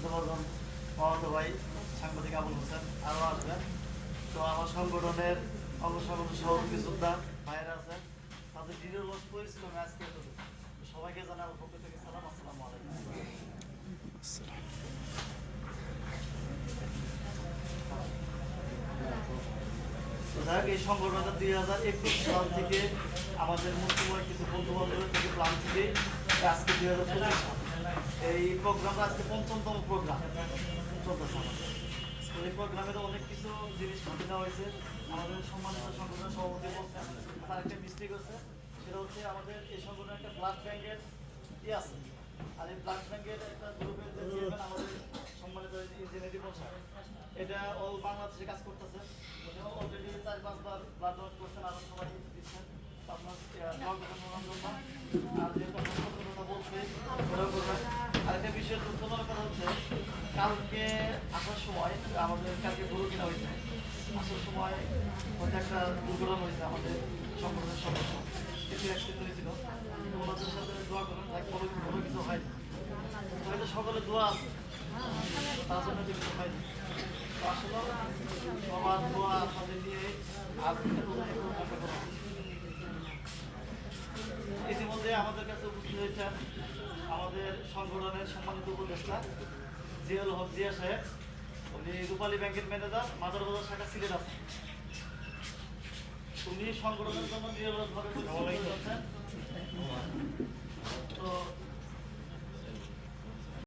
সুন্দরবর্ধন মামাতো ভাই, সাংবাদিক আবুল হোসেন আরও আসবেন তো আমার সংগঠনের সংগঠন সহযোগী যোদ্ধা ভাইয়েরা আছেন তাদের দৃঢ় লস পরিশ্রমে আজকে সবাইকে আমার পক্ষ থেকে সালাম, আসসালামু এই সংগঠনটা দুই হাজার একুশ সাল থেকে আমাদের মুসলিমের কিছু বন্ধু বান্ধবের থেকে থেকে আজকে দুই হাজার পঁচিশ সাল। এই প্রোগ্রামটা আজকে পঞ্চমতম প্রোগ্রাম। চলতেছে আমাদের এই প্রোগ্রামে তো অনেক কিছু জিনিস ঘটে দেওয়া হয়েছে। আমাদের সম্মানিত সংগঠনের সভাপতি বলছেন, তার একটা মিস্টেক হচ্ছে, সেটা হচ্ছে আমাদের এই সংগঠনের একটা ব্লাড ব্যাংকের ইয়ে আছে। আর এই ব্লাড ব্যাংকের একটা গ্রুপের যে চেয়ারম্যান আমাদের সম্মানিত ইঞ্জিনিয়ারি বসায় এটা অল বাংলাদেশে কাজ করতেছে। অলরেডি চার পাঁচবার ব্লাড ডোনেট করছেন, আরও সবাই দিচ্ছেন। আপনার। আর যেহেতু কালকে আসার সময় আমাদের, কালকে গরু কিনা হয়েছে। আসার সময় হয়তো একটা দুর্ঘটনা হয়েছে আমাদের সংগঠনের সদস্য। কিছু অ্যাক্সিডেন্ট হয়েছিল। ওনাদের সাথে দোয়া করবেন তাই কোনো কোনো কিছু হয়নি। হয়তো সকলে দোয়া আছে, তার জন্য কিছু হয়নি। তো আসলে সবার দোয়া সাথে নিয়ে আজকে। ইতিমধ্যে আমাদের কাছে উপস্থিত হয়েছেন আমাদের সংগঠনের সম্মানিত উপদেষ্টা জিয়াউল হক জিয়া সাহেব, উনি রূপালী ব্যাংকের ম্যানেজার, মাদার বাজার শাখা সিলেট আছেন উনি সংগঠনের জন্য করছেন তো